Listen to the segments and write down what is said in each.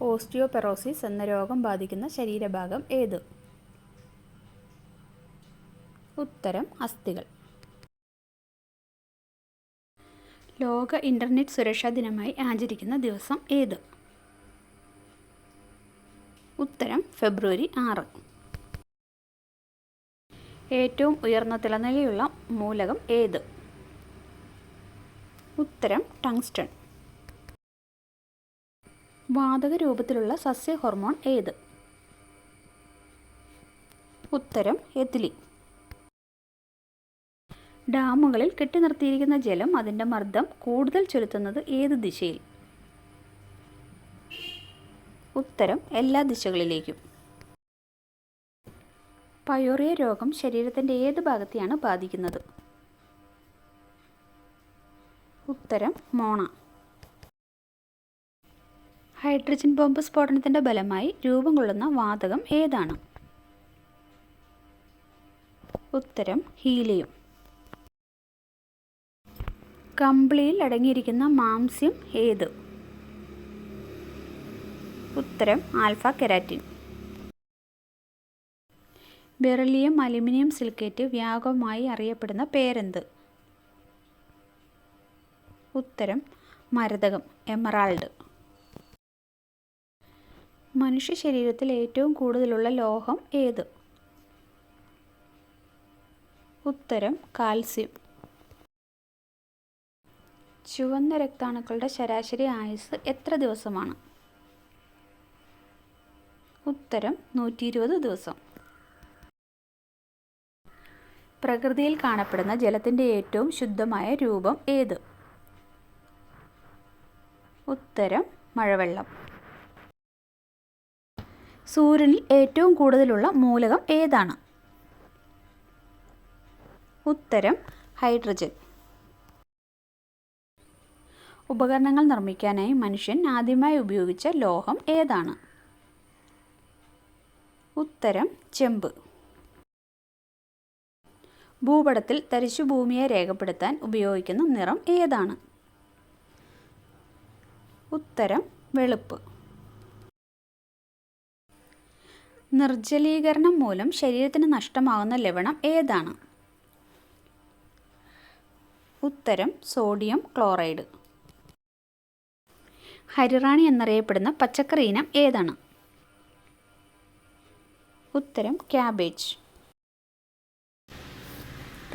Osteoporosis എന്ന രോഗം ബാധിക്കുന്ന ശരീരഭാഗം ഏത്? ഉത്തരം അസ്ഥികൾ. ലോക ഇന്റർനെറ്റ് സുരക്ഷാ ദിനമായി ആചരിക്കുന്ന ദിവസം ഏത്? ഉത്തരം ഫെബ്രുവരി ആറ്. ഏറ്റവും ഉയർന്ന തിളനിലയുള്ള മൂലകം ഏത്? ഉത്തരം ടങ്സ്റ്റൺ. വാതക രൂപത്തിലുള്ള സസ്യ ഹോർമോൺ ഏത്? ഉത്തരം എത്തിലി ഡാമുകളിൽ കെട്ടി നിർത്തിയിരിക്കുന്ന ജലം അതിന്റെ മർദ്ദം കൂടുതൽ ചെലുത്തുന്നത് ഏത് ദിശയിൽ? ഉത്തരം എല്ലാ ദിശകളിലേക്കും. പയോറിയ രോഗം ശരീരത്തിന്റെ ഏത് ഭാഗത്തെയാണ് ബാധിക്കുന്നത്? ഉത്തരം മോണ. ഹൈഡ്രജൻ ബോംബ് സ്ഫോടനത്തിന്റെ ബലമായി രൂപം കൊള്ളുന്ന വാതകം ഏതാണ്? ഉത്തരം ഹീലിയം. കമ്പിളിയിൽ അടങ്ങിയിരിക്കുന്ന മാംസ്യം ഏത്? ഉത്തരം alpha keratin. Beryllium aluminium silicate വ്യാപകമായി അറിയപ്പെടുന്ന പേരെന്ത്? ഉത്തരം മരതകം എമറാൾഡ്. മനുഷ്യ ശരീരത്തിൽ ഏറ്റവും കൂടുതലുള്ള ലോഹം ഏത്? ഉത്തരം കാൽസ്യം. ചുവന്ന രക്താണുക്കളുടെ ശരാശരി ആയുസ് എത്ര ദിവസമാണ്? ഉത്തരം നൂറ്റി ഇരുപത് ദിവസം. പ്രകൃതിയിൽ കാണപ്പെടുന്ന ജലത്തിന്റെ ഏറ്റവും ശുദ്ധമായ രൂപം ഏത്? ഉത്തരം മഴവെള്ളം. സൂര്യനിൽ ഏറ്റവും കൂടുതലുള്ള മൂലകം ഏതാണ്? ഉത്തരം ഹൈഡ്രജൻ. ഉപകരണങ്ങൾ നിർമ്മിക്കാനായി മനുഷ്യൻ ആദ്യമായി ഉപയോഗിച്ച ലോഹം ഏതാണ്? ഉത്തരം ചെമ്പ്. ഭൂപടത്തിൽ തരിശു ഭൂമിയെ രേഖപ്പെടുത്താൻ ഉപയോഗിക്കുന്ന നിറം ഏതാണ്? ഉത്തരം വെളുപ്പ്. നിർജലീകരണം മൂലം ശരീരത്തിന് നഷ്ടമാകുന്ന ലവണം ഏതാണ്? ഉത്തരം സോഡിയം ക്ലോറൈഡ്. ഹരിറാണി എന്നറിയപ്പെടുന്ന പച്ചക്കറി ഇനം ഏതാണ്? ഉത്തരം ക്യാബേജ്.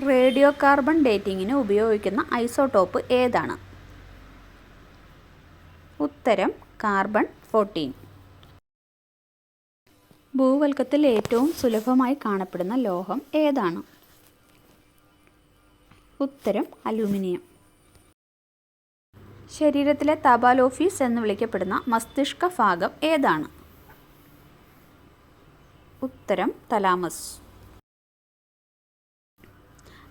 റേഡിയോ കാർബൺ ഡേറ്റിങ്ങിന് ഉപയോഗിക്കുന്ന ഐസോടോപ്പ് ഏതാണ്? ഉത്തരം കാർബൺ ഫോർട്ടീൻ. ഭൂവൽക്കത്തിൽ ഏറ്റവും സുലഭമായി കാണപ്പെടുന്ന ലോഹം ഏതാണ്? ഉത്തരം അലുമിനിയം. ശരീരത്തിലെ തപാലോഫീസ് എന്ന് വിളിക്കപ്പെടുന്ന മസ്തിഷ്ക ഭാഗം ഏതാണ്? ഉത്തരം തലാമസ്.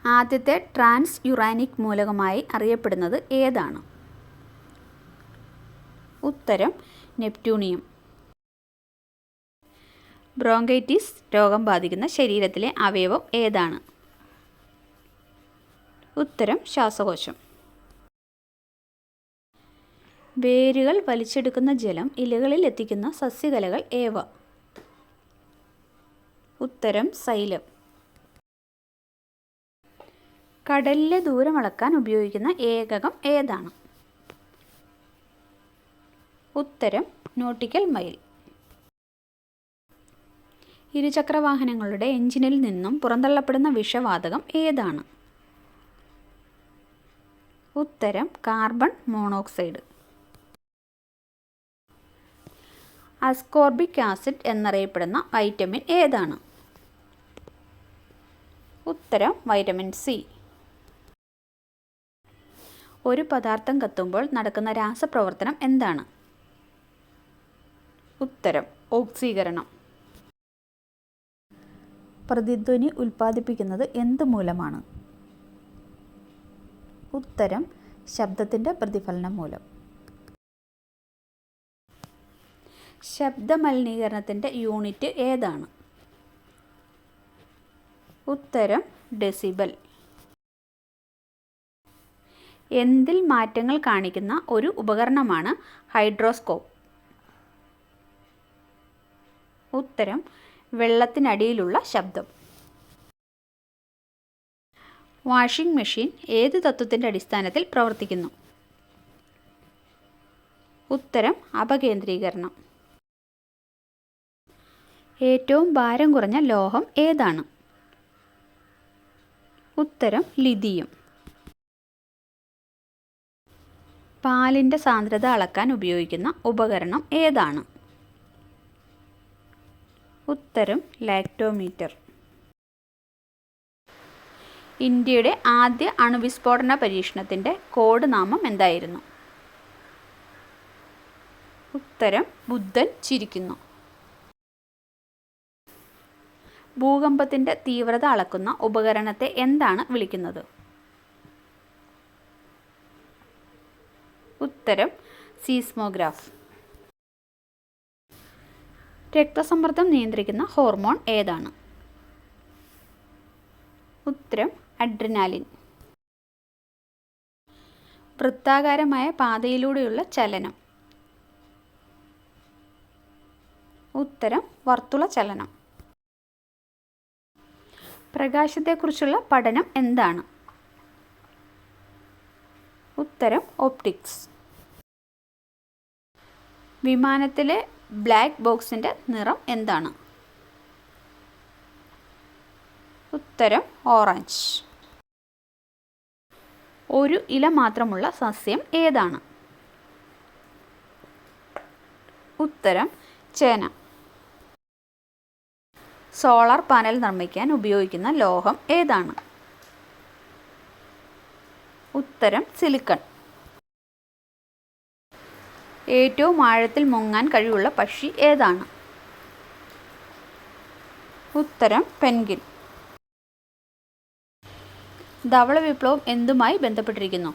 ആദ്യത്തെ ട്രാൻസ് യുറാനിക് മൂലകമായി അറിയപ്പെടുന്നത് ഏതാണ്? ഉത്തരം നെപ്റ്റ്യൂണിയം. ബ്രോങ്കൈറ്റിസ് രോഗം ബാധിക്കുന്ന ശരീരത്തിലെ അവയവം ഏതാണ്? ഉത്തരം ശ്വാസകോശം. വേരുകൾ വലിച്ചെടുക്കുന്ന ജലം ഇലകളിൽ എത്തിക്കുന്ന സസ്യകലകൾ ഏവ? ഉത്തരം സൈലം. കടലിലെ ദൂരം അളക്കാൻ ഉപയോഗിക്കുന്ന ഏകകം ഏതാണ്? ഉത്തരം നോട്ടിക്കൽ മൈൽ ഇരുചക്രവാഹനങ്ങളുടെ എഞ്ചിനിൽ നിന്നും പുറന്തള്ളപ്പെടുന്ന വിഷവാതകം ഏതാണ്? ഉത്തരം കാർബൺ മോണോക്സൈഡ്. അസ്കോർബിക് ആസിഡ് എന്നറിയപ്പെടുന്ന വൈറ്റമിൻ ഏതാണ്? ഉത്തരം വൈറ്റമിൻ സി. ഒരു പദാർത്ഥം കത്തുമ്പോൾ നടക്കുന്ന രാസപ്രവർത്തനം എന്താണ്? ഉത്തരം ഓക്സീകരണം. പ്രതിധ്വനി ഉൽപ്പാദിപ്പിക്കുന്നത് എന്ത് മൂലമാണ്? ഉത്തരം ശബ്ദത്തിന്റെ പ്രതിഫലനം മൂലം. ശബ്ദമലിനീകരണത്തിന്റെ യൂണിറ്റ് ഏതാണ്? ഉത്തരം ഡെസിബൽ. എന്തിൽ മാറ്റങ്ങൾ കാണിക്കുന്ന ഒരു ഉപകരണമാണ് ഹൈഡ്രോസ്കോപ്പ്? ഉത്തരം വെള്ളത്തിനടിയിലുള്ള ശബ്ദം. വാഷിംഗ് മെഷീൻ ഏത് തത്വത്തിന്റെ അടിസ്ഥാനത്തിൽ പ്രവർത്തിക്കുന്നു? ഉത്തരം അപകേന്ദ്രീകരണം. ഏറ്റവും ഭാരം കുറഞ്ഞ ലോഹം ഏതാണ്? ഉത്തരം ലിതിയും പാലിന്റെ സാന്ദ്രത അളക്കാൻ ഉപയോഗിക്കുന്ന ഉപകരണം ഏതാണ്? ഉത്തരം ലാക്ടോമീറ്റർ. ഇന്ത്യയുടെ ആദ്യ അണുവിസ്ഫോടന പരീക്ഷണത്തിന്റെ കോഡ് നാമം എന്തായിരുന്നു? ഉത്തരം ബുദ്ധൻ ചിരിക്കുന്നു. ഭൂകമ്പത്തിന്റെ തീവ്രത അളക്കുന്ന ഉപകരണത്തെ എന്താണ് വിളിക്കുന്നത്? ഉത്തരം സീസ്മോഗ്രാഫ്. രക്തസമ്മർദ്ദം നിയന്ത്രിക്കുന്ന ഹോർമോൺ ഏതാണ്? ഉത്തരം അഡ്രിനാലിൻ. വൃത്താകാരമായ പാതയിലൂടെയുള്ള ചലനം. ഉത്തരം വർത്തുള ചലനം. പ്രകാശത്തെക്കുറിച്ചുള്ള പഠനം എന്താണ്? ഉത്തരം ഓപ്റ്റിക്സ്. വിമാനത്തിലെ ബ്ലാക്ക് ബോക്സിന്റെ നിറം എന്താണ്? ഉത്തരം ഓറഞ്ച് ഒരു ഇല മാത്രമുള്ള സസ്യം ഏതാണ്? ഉത്തരം ചേന. സോളാർ പാനൽ നിർമ്മിക്കാൻ ഉപയോഗിക്കുന്ന ലോഹം ഏതാണ്? ഉത്തരം സിലിക്കൺ ഏറ്റവും ആഴത്തിൽ മുങ്ങാൻ കഴിവുള്ള പക്ഷി ഏതാണ്? ഉത്തരം പെൻഗിൻ ധവള വിപ്ലവം എന്തുമായി ബന്ധപ്പെട്ടിരിക്കുന്നു?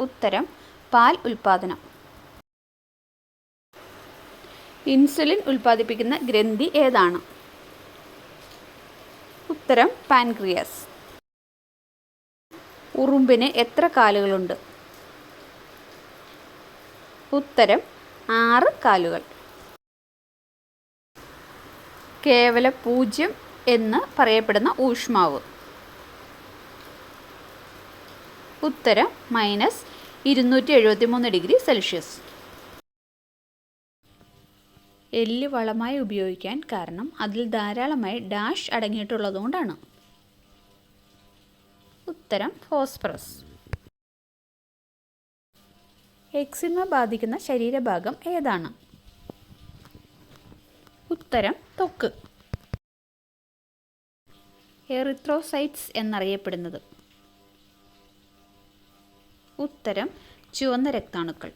ഉത്തരം പാൽ ഉൽപാദനം ഇൻസുലിൻ ഉൽപ്പാദിപ്പിക്കുന്ന ഗ്രന്ഥി ഏതാണ്? ഉത്തരം പാൻക്രിയാസ്. ഉറുമ്പിന് എത്ര കാലുകളുണ്ട്? ഉത്തരം ആറ് കാലുകൾ. കേവല പൂജ്യം എന്ന് പറയപ്പെടുന്ന ഊഷ്മാവ്. ഉത്തരം മൈനസ് ഇരുന്നൂറ്റി എഴുപത്തി മൂന്ന് ഡിഗ്രി സെൽഷ്യസ് എല്ല് വളമായി ഉപയോഗിക്കാൻ കാരണം അതിൽ ധാരാളമായി ഡാഷ് അടങ്ങിയിട്ടുള്ളതുകൊണ്ടാണ്. ഉത്തരം ഫോസ്ഫറസ് എക്സിമ ബാധിക്കുന്ന ശരീരഭാഗം ഏതാണ്? ഉത്തരം തൊക്ക്. എറിത്രോസൈറ്റ്സ് എന്നറിയപ്പെടുന്നത്. ഉത്തരം ചുവന്ന രക്താണുക്കൾ.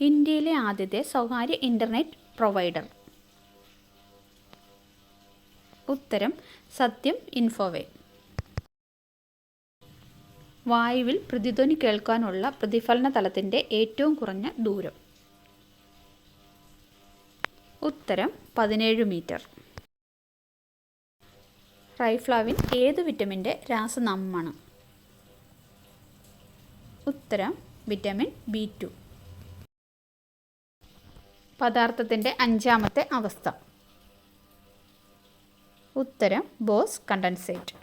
ഇന്ത്യയിലെ ആദ്യത്തെ സ്വകാര്യ ഇന്റർനെറ്റ് പ്രൊവൈഡർ. ഉത്തരം സത്യം ഇൻഫോവേ. വായുവിൽ പ്രതിധ്വനി കേൾക്കാനുള്ള പ്രതിഫലന തലത്തിന്റെ ഏറ്റവും കുറഞ്ഞ ദൂരം. ഉത്തരം പതിനേഴ് മീറ്റർ. റൈഫ്ലാവിൻ ഏത് വിറ്റമിന്റെ രാസനാമമാണ്? ഉത്തരം വിറ്റമിൻ ബി ടു. പദാർത്ഥത്തിന്റെ അഞ്ചാമത്തെ അവസ്ഥ. ഉത്തരം ബോസ് കണ്ടൻസേറ്റ്.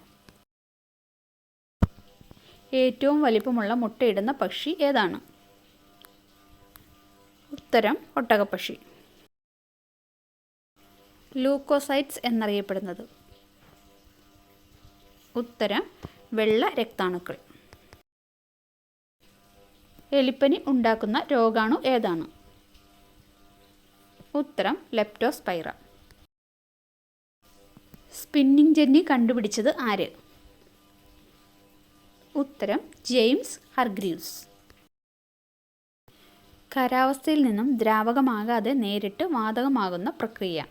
ഏറ്റവും വലിപ്പമുള്ള മുട്ടയിടുന്ന പക്ഷി ഏതാണ്? ഉത്തരം ഒട്ടകപ്പക്ഷി. ലൂക്കോസൈറ്റ്സ് എന്നറിയപ്പെടുന്നത്. ഉത്തരം വെള്ള രക്താണുക്കൾ. എലിപ്പനി ഉണ്ടാക്കുന്ന രോഗാണു ഏതാണ്? ഉത്തരം ലെപ്റ്റോസ്പൈറ. സ്പിന്നിംഗ് ജെന്നി കണ്ടുപിടിച്ചത് ആര്? ഉത്തരം ജെയിംസ് ഹർഗ്രീവ്സ് ഖരാവസ്ഥയിൽ നിന്നും ദ്രാവകമാകാതെ നേരിട്ട് വാതകമാകുന്ന പ്രക്രിയ.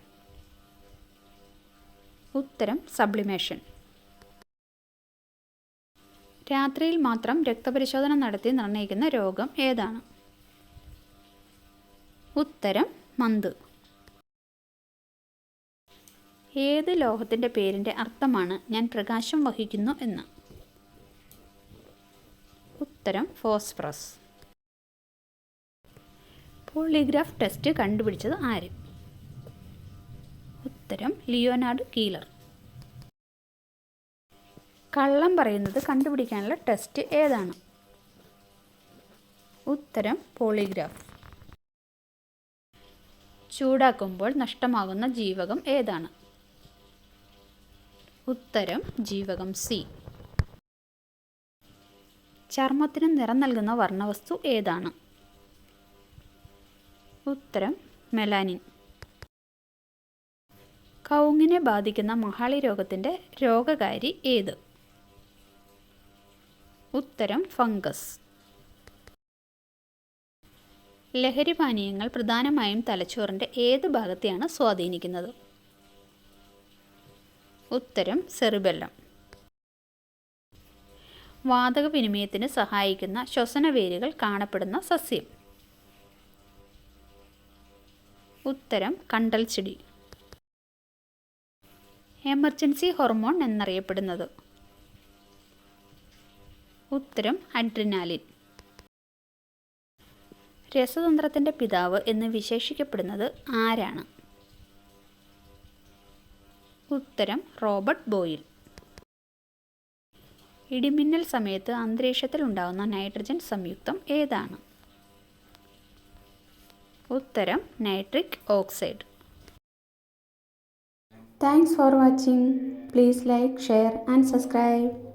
ഉത്തരം സബ്ലിമേഷൻ. രാത്രിയിൽ മാത്രം രക്തപരിശോധന നടത്തി നിർണയിക്കുന്ന രോഗം ഏതാണ്? ഉത്തരം മന്ത്. ഏത് ലോഹത്തിന്റെ പേരിന്റെ അർത്ഥമാണ് ഞാൻ പ്രകാശം വഹിക്കുന്നു എന്ന്? ഉത്തരം ഫോസ്ഫറസ്. പോളിഗ്രാഫ് ടെസ്റ്റ് കണ്ടുപിടിച്ചത് ആര്? ഉത്തരം ലിയോനാർഡ് കീലർ. കള്ളം പറയുന്നത് കണ്ടുപിടിക്കാനുള്ള ടെസ്റ്റ് ഏതാണ്? ഉത്തരം പോളിഗ്രാഫ് ചൂടാക്കുമ്പോൾ നഷ്ടമാകുന്ന ജീവകം ഏതാണ്? ഉത്തരം ജീവകം സി. ചർമ്മത്തിന് നിറം നൽകുന്ന വർണവസ്തു ഏതാണ്? ഉത്തരം മെലാനിൻ. കൗങ്ങിനെ ബാധിക്കുന്ന മഹാളി രോഗത്തിന്റെ രോഗകാരി ഏത്? ഉത്തരം ഫംഗസ്. ലഹരി പാനീയങ്ങൾ പ്രധാനമായും തലച്ചോറിന്റെ ഏത് ഭാഗത്തെയാണ് സ്വാധീനിക്കുന്നത്? ഉത്തരം സെറിബെല്ലം. വാതക വിനിമയത്തിന് സഹായിക്കുന്ന ശ്വസന ശ്വസനവേരുകൾ കാണപ്പെടുന്ന സസ്യം. ഉത്തരം കണ്ടൽ ചെടി. എമർജൻസി ഹോർമോൺ എന്നറിയപ്പെടുന്നത്. ഉത്തരം അഡ്രിനാലിൻ. രസതന്ത്രത്തിന്റെ പിതാവ് എന്ന് വിശേഷിക്കപ്പെടുന്നത് ആരാണ്? ഉത്തരം റോബർട്ട് ബോയിൽ. ഇടിമിന്നൽ സമയത്ത് അന്തരീക്ഷത്തിൽ ഉണ്ടാകുന്ന നൈട്രജൻ സംയുക്തം ഏതാണ്? ഉത്തരം nitric oxide. Thanks for watching please like share and subscribe